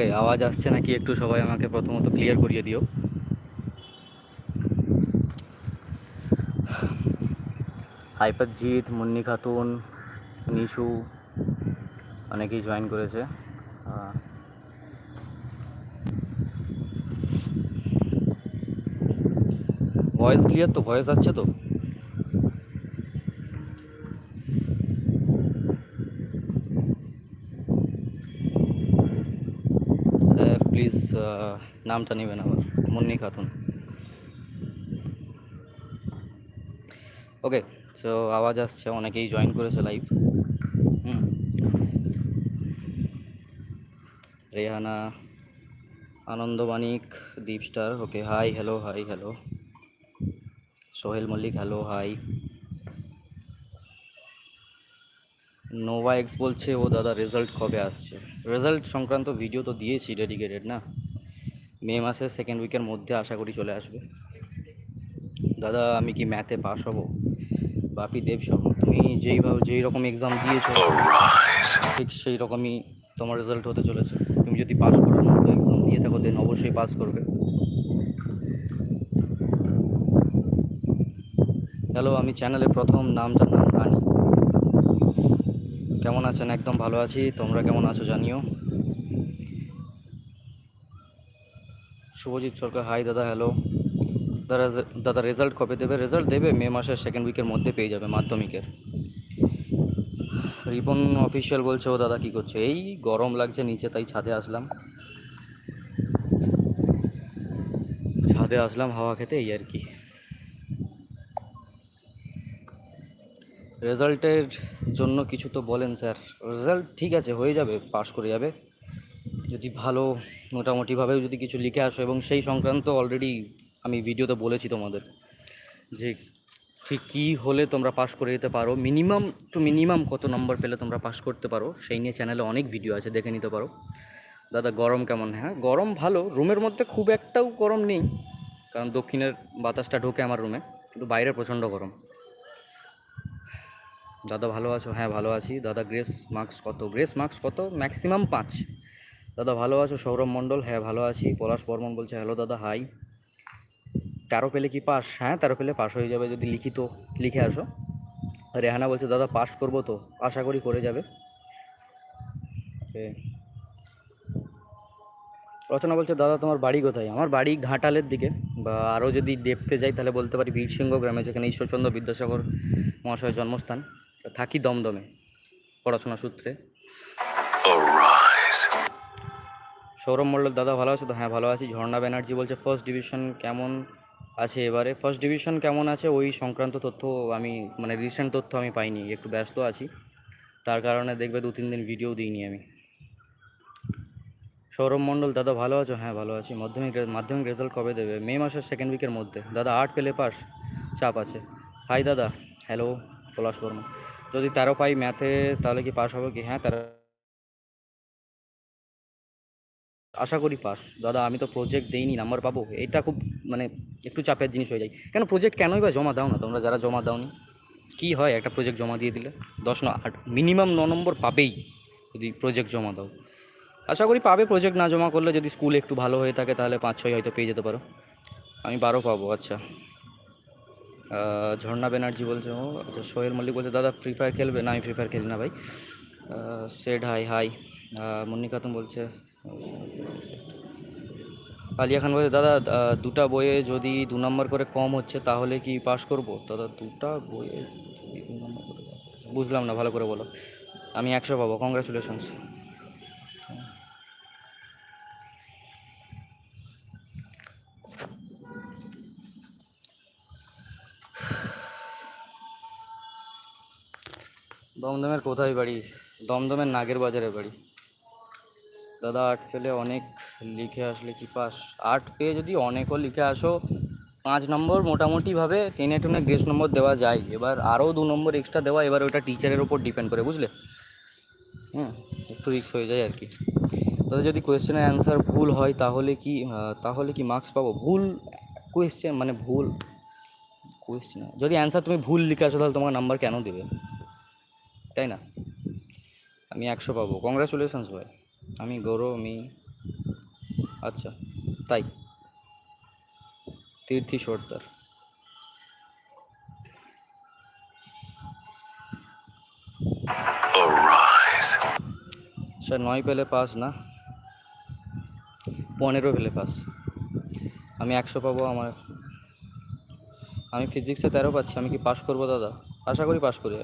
ওকে আওয়াজ আসছে নাকি একটু সবাই আমাকে প্রথমত ক্লিয়ার করিয়ে দিও? হাইপারজিৎ, মুন্নি খাতুন, নিশু, অনেকেই জয়েন করেছে। ভয়েস ক্লিয়ার তো? ভয়েস আসছে তো স্যার প্লিজ নামটা নেবেন আবার, মুন্নি খাতুন। ওকে সো আওয়াজ আসছে, অনেকেই জয়েন করেছে লাইভ হুম। Rehana Anand Manik Deep star okay hi hello hi hello Sohel Mallick hello hi Nova X বলছে, ও দাদা রেজাল্ট কবে আসছে? রেজাল্ট সংক্রান্ত ভিডিও তো দিয়েছি ডেডিকেটেড না? মে মাসের সেকেন্ড উইকের মধ্যে আশা করি চলে আসবে। দাদা আমি কি ম্যাথে পাস হব? বাপি দেব সহ তুমি যেইভাবে যেই রকম এক্সাম দিয়েছ ঠিক সেই রকমই তোমার রেজাল্ট হতে চলেছে। তুমি যদি পাস করার মতো এক্সাম দিয়ে থাকো দেন অবশ্যই পাস করবে। হ্যালো আমি চ্যানেলে প্রথম নাম নাম আনি কেমন আছেন? একদম ভালো আছি। তোমরা কেমন আছো জানিও। শুভজিৎ সরকার হাই দাদা হ্যালো দাদা দাদা রেজাল্ট কবে দেবে? রেজাল্ট দেবে মে মাসের সেকেন্ড উইকের মধ্যে পেয়ে যাবে মাধ্যমিকের। রিপন অফিসিয়াল বলছে, ও দাদা কী করছে? এই গরম লাগছে নিচে, তাই ছাদে আসলাম। ছাদে আসলাম, হাওয়া খেতে, এই আর কি। রেজাল্টের জন্য কিছু তো বলেন স্যার রেজাল্ট ঠিক আছে, হয়ে যাবে পাশ করে যাবে। যদি ভালো মোটামুটিভাবে যদি কিছু লিখে আসো এবং সেই সংক্রান্ত অলরেডি আমি ভিডিওতে বলেছি তোমাদের যে ঠিক কী হলে তোমরা পাস করে যেতে পারো। মিনিমাম টু মিনিমাম কত নম্বর পেলে তোমরা পাস করতে পারো সেই নিয়ে চ্যানেলে অনেক ভিডিও আছে, দেখে নিতে পারো। দাদা, গরম কেমন? হ্যাঁ গরম ভালো। রুমের মধ্যে খুব একটাও গরম নেই, কারণ দক্ষিণের বাতাসটা ঢোকে আমার রুমে কিন্তু বাইরে প্রচণ্ড গরম। দাদা, ভালো আছো? হ্যাঁ ভালো আছি। দাদা গ্রেস মার্কস কত? গ্রেস মার্কস কত? ম্যাক্সিমাম পাঁচ। দাদা ভালো আছো? সৌরভ মণ্ডল। হ্যাঁ ভালো আছি। পলাশ বর্মন বলছে হ্যালো দাদা হাই তেরো পেলে কি পাস? হ্যাঁ তেরো পেলে পাস হয়ে যাবে যদি লিখিত, লিখে আসো। রেহানা বলছে, দাদা, পাস করব তো, আশা করি করে যাবে। রচনা বলছে, দাদা, তোমার বাড়ি কোথায়? আমার বাড়ি ঘাটালের দিকে, বা আরও যদি দেখতে যাই তাহলে বলতে পারি বীরসিংহ গ্রামে, যেখানে ঈশ্বরচন্দ্র বিদ্যাসাগর মহাশয়ের জন্মস্থান। থাকি দমদমে, পড়াশোনা সূত্রে. সৌরভ মণ্ডল, দাদা ভালো আছো? তো হ্যাঁ ভালো আছি। ঝর্ণা ব্যানার্জি বলছে ফার্স্ট ডিভিশন কেমন আছে এবারে? ফার্স্ট ডিভিশন কেমন আছে? ওই সংক্রান্ত তথ্য আমি মানে রিসেন্ট তথ্য আমি পাইনি, একটু ব্যস্ত আছি। তার কারণে দেখবে দু, তিন দিন ভিডিও দিইনি আমি। সৌরভ মণ্ডল, দাদা ভালো আছো? হ্যাঁ ভালো আছি। মাধ্যমিক মাধ্যমিক রেজাল্ট কবে দেবে? মে মাসের সেকেন্ড উইকের মধ্যে। দাদা, আর্ট পেলে পাস? চাপ আছে। হাই দাদা। হ্যালো পলাশ বর্মা। যদি তেরো পাই ম্যাথে তাহলে কি পাস হবে কি? হ্যাঁ তেরো আশা করি পাস দাদা, আমি তো প্রজেক্ট দেইনি নাম্বার পাবো? এটা খুব মানে একটু চাপের জিনিস হয়ে যায়। কেন প্রজেক্ট কেনই বা জমা দাও না? তোমরা যারা জমা দাওনি, কি হয় একটা প্রজেক্ট জমা দিয়ে দিলে? দশ ন আট মিনিমাম ন নম্বর পাবেই যদি প্রজেক্ট জমা দাও। আশা করি পাবে প্রজেক্ট না জমা করলে যদি স্কুল একটু ভালো হয়ে থাকে তাহলে পাঁচ, ছয় হয়তো পেয়ে যেতে পারো। আমি বারো পাবো আচ্ছা। ঝর্ণা ব্যানার্জি বলছে, ও আচ্ছা সোহেল মল্লিক বলছে, দাদা ফ্রি ফায়ার খেলবে? না, আমি ফ্রি ফায়ার খেলি না ভাই। Said hi hi Munni Khatun বলছে আলিয়া খান বলছে, দাদা দুটা বইয়ে যদি দু নম্বর করে কম হচ্ছে, তাহলে কি পাশ করব? দাদা, দুটা বইয়ে দু নম্বর করে বুঝলাম না, ভালো করে বলো। আমি একশো পাবো কংগ্রাচুলেশনস দমদমের কোথায় বাড়ি? দমদমের নাগের বাজারে বাড়ি। দাদা আর্ট পেলে অনেক লিখে আসলে কি পাস? আর্ট পেয়ে যদি অনেকও লিখে আসো, পাঁচ নম্বর মোটামুটিভাবে টেনে টুনে গ্রেস নম্বর দেওয়া যায়। এবার আরও দু নম্বর এক্সট্রা দেওয়া, এবার ওটা টিচারের ওপর ডিপেন্ড করে, বুঝলে? হুম, একটু রিক্স হয়ে যায় আর কি। তবে যদি কোয়েশ্চেনের অ্যান্সার ভুল হয়, তাহলে কি তাহলে কি মার্কস পাবো? ভুল কোয়েশ্চেন মানে ভুল কোয়েশ্চেন যদি অ্যান্সার তুমি ভুল লিখে আসো, তাহলে তোমার নাম্বার কেন দেবে? তাই না? আমি একশো পাবো। কংগ্রাচুলেশনস ভাই। আমি গৌরব আমি আচ্ছা তাই। তীর্থি সর্দার. স্যার নয় পেলে পাস না? পনেরো পেলে পাস। আমি একশো পাবো আমার। আমি ফিজিক্সে তেরো পাচ্ছি আমি কি পাস করব দাদা? আশা করি পাস করি।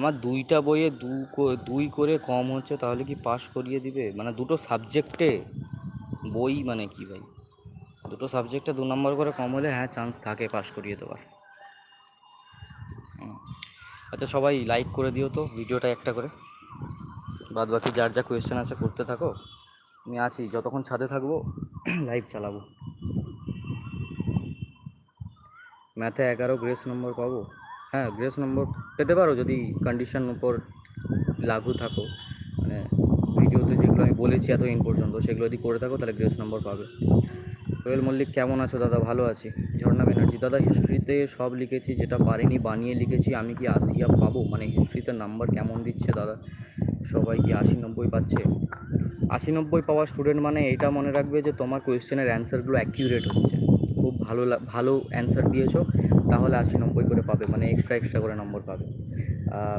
আমার দুইটা বইয়ে দু দুই করে কম হচ্ছে, তাহলে কি পাস করিয়ে দিবে? মানে দুটো সাবজেক্টে বই মানে কি ভাই? দুটো সাবজেক্টে দু নম্বর করে কম হলে হ্যাঁ চান্স থাকে পাস করিয়ে দেওয়ার। আচ্ছা সবাই লাইক করে দিও তো ভিডিওটা একটা করে। বাদ বাকি যার যা কোয়েশ্চেন আছে করতে থাকো। আমি আছি, যতক্ষণ ছাদে থাকব লাইভ চালাবো। ম্যাথে এগারো গ্রেস নম্বর পাবো। হ্যাঁ গ্রেস নম্বর পেতে পারো যদি কন্ডিশন উপর লাগু থাকো। মানে ভিডিওতে যেগুলো আমি বলেছি এত এতদিন পর্যন্ত, সেগুলো যদি করে থাকো, তাহলে গ্রেস নম্বর পাবে। সোহেল মল্লিক, কেমন আছো? দাদা, ভালো আছি। ঝর্ণা ব্যানার্জি, দাদা হিস্ট্রিতে সব লিখেছি, যেটা পারিনি বানিয়ে লিখেছি, আমি কি আসিয়া পাবো? মানে হিস্ট্রিতে নাম্বার কেমন দিচ্ছে দাদা? সবাই কি আশি নব্বই পাচ্ছে? আশি নব্বই পাওয়া স্টুডেন্ট মানে এটা মনে রাখবে যে তোমার কোয়েশ্চেনের অ্যান্সারগুলো অ্যাকিউরেট হচ্ছে। খুব ভালো ভালো অ্যান্সার দিয়েছ, তাহলে আশি নব্বই করে পাবে মানে এক্সট্রা এক্সট্রা করে নম্বর পাবে।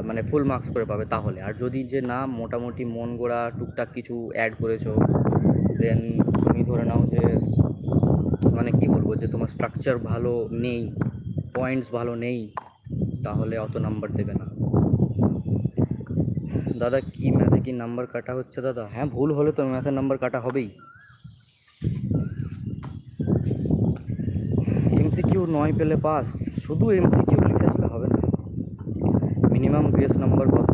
মানে ফুল মার্কস করে পাবে তাহলে। আর যদি যে না মোটামুটি মন গোড়া টুকটাক কিছু অ্যাড করেছ দেন তুমি ধরে নাও যে মানে কি বলব যে তোমার স্ট্রাকচার ভালো নেই পয়েন্টস ভালো নেই তাহলে অত নাম্বার দেবে না। দাদা কি ম্যাথে কি নাম্বার কাটা হচ্ছে দাদা? হ্যাঁ ভুল হলে তো ম্যাথের নাম্বার কাটা হবেই। এমসিকিউ নয় পেলে পাস শুধু এমসিকিউ লিখে আসলে হবে না মিনিমাম গ্রেস নাম্বার কত?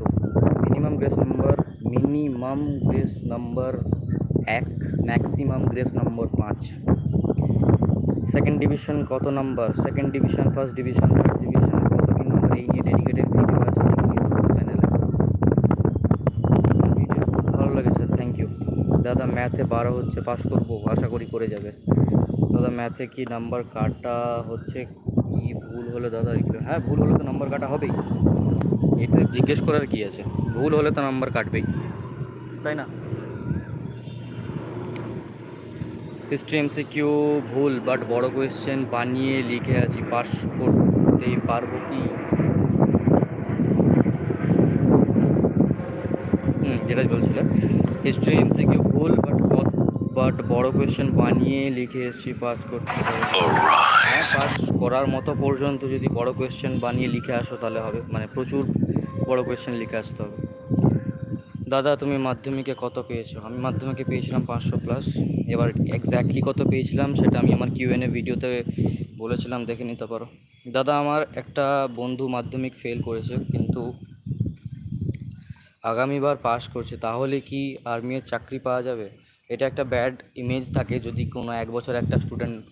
Minimum grace number, minimum grace number এক, ম্যাক্সিমাম গ্রেস নাম্বার পাঁচ। সেকেন্ড ডিভিশন কত number? Second division, first division first division, কত কি নাম্বার? এই নিয়ে ডেডিকেটেড ভিডিও আছে চ্যানেলে ভিডিও খুব ভালো লেগেছে থ্যাংক ইউ দাদা ম্যাথে বারো হচ্ছে পাস করব, আশা করি করে যাবে। দাদা ম্যাথে কি নাম্বার কাটা হচ্ছে? কি ভুল হলে দাদা? হ্যাঁ ভুল হলে তো নাম্বার কাটা হবেই। এটা জিজ্ঞেস করার কি আছে? ভুল হলে তো নাম্বার কাটবেই। তাই না? হিস্ট্রি এমসিকিউ ভুল বাট বড় কোয়েশ্চেন বানিয়ে লিখে আছি পাস করতে পারব কি? হুম যেটা বলছিলাম হিস্ট্রি এমসিকিউ ভুল বাট বাট বড় কোয়েশ্চেন বানিয়ে লিখে এসেছি পাস করতে পারব হ্যাঁ. পাস করার মতো পর্যন্ত যদি বড় কোয়েশ্চেন বানিয়ে লিখে আসো তাহলে হবে মানে প্রচুর বড় কোয়েশ্চেন লিখে আসতে হবে। দাদা তুমি মাধ্যমিকে কত পেয়েছ? আমি মাধ্যমিকে পেয়েছিলাম পাঁচশো প্লাস এবার এক্স্যাক্টলি কত পেয়েছিলাম সেটা আমি আমার কিউএনএ ভিডিওতে বলেছিলাম দেখে নিতে পারো। দাদা আমার একটা বন্ধু মাধ্যমিক ফেল করেছে কিন্তু আগামীবার পাস করছে তাহলে কি আর্মির চাকরি পাওয়া যাবে? এটা একটা ব্যাড ইমেজ থাকে যদি কোনো এক বছর একটা স্টুডেন্ট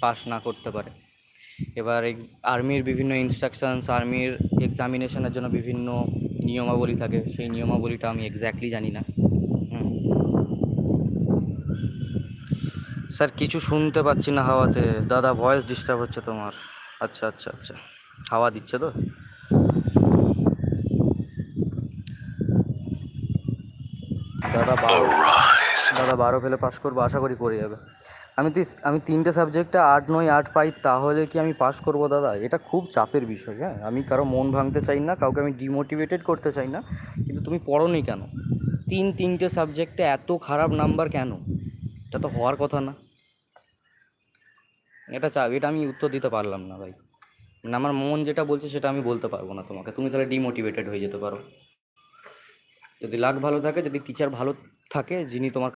পাস না করতে পারে। এবার আর্মির বিভিন্ন ইনস্ট্রাকশনস আর্মির এক্সামিনেশনের জন্য বিভিন্ন নিয়মাবলী থাকে। সেই নিয়মাবলীটা আমি এক্স্যাক্টলি জানি না। স্যার, কিছু শুনতে পাচ্ছি না হাওয়াতে। দাদা ভয়েস ডিস্টার্ব হচ্ছে তোমার। আচ্ছা আচ্ছা আচ্ছা। হাওয়া দিচ্ছে তো? দাদা Arise. দাদা, বারো ফেলে পাস করব, আশা করি করে যাবে। আমি তিস- আমি তিনটে সাবজেক্টে আট নয়, আট পাই, তাহলে কি আমি পাস করব দাদা? এটা খুব চাপের বিষয় হ্যাঁ? আমি কারও মন ভাঙতে চাই না, কাউকে আমি ডিমোটিভেটেড করতে চাই না, কিন্তু তুমি পড়োনি কেন? তিন, তিনটে সাবজেক্টে এত খারাপ নাম্বার কেন? এটা তো হওয়ার কথা না। এটা চাপ এটা আমি উত্তর দিতে পারলাম না ভাই। মানে আমার মন যেটা বলছে সেটা আমি বলতে পারব না তোমাকে। তুমি তাহলে ডিমোটিভেটেড হয়ে যেতে পারো। যদি লাক ভালো থাকে, যদি টিচার ভালো থাকে, যিনি তোমার